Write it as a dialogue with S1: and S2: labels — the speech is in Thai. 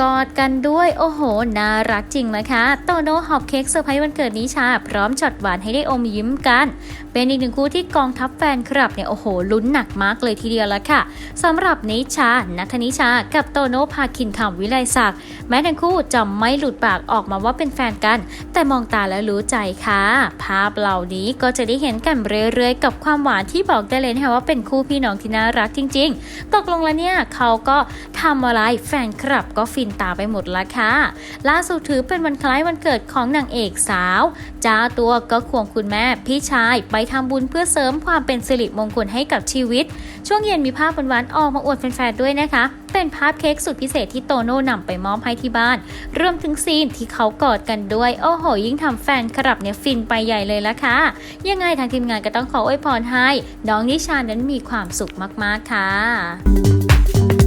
S1: กอดกันด้วยโอ้โห น่ารักจริงนะคะโตโน่หอบเค้กเซอร์ไพรส์วันเกิดนิชา พร้อมช็อตหวานให้ได้อมยิ้มกัน เป็นอีกหนึ่งคู่ที่กองทัพแฟนคลับเนี่ยโอ้โหลุ้นหนักมากเลยทีเดียวละค่ะสำหรับนิชา นัทนิชา กับโตโน่พาคินคำวิไลศักดิ์แม้ทั้งคู่จะไม่หลุดปากออกมาว่าเป็นแฟนกัน แต่มองตาแล้วรู้ใจค่ะ ภาพเหล่านี้ก็จะได้เห็นกันเรื่อยๆ กับความหวานที่บอกได้เลยนะคะว่าเป็นคู่พี่น้องที่น่ารักจริง ๆ ตกลงแล้วเนี่ยเขาก็ทำอะไรแฟนคลับก็ฟินตาไปหมดละค่ะล่าสุดถือเป็นวันคล้ายวันเกิดของนางเอกสาวจ้าตัวก็ควงคุณแม่พี่ชายไปทำบุญเพื่อเสริมความเป็นสิริมงคลให้กับชีวิต ช่วงเย็นมีภาพหวานๆออกมาอวดแฟนๆด้วยนะคะ เป็นภาพเค้กสุดพิเศษที่โตโน่นำไปมอบให้ที่บ้านรวมถึงซีนที่เขากอดกันด้วย โอ้โห ยิ่งทำแฟนคลับเนี่ยฟินไปใหญ่เลยละค่ะ ยังไงทางทีมงานก็ต้องขออวยพรให้ น้องนิชานั้นมีความสุขมากๆค่ะ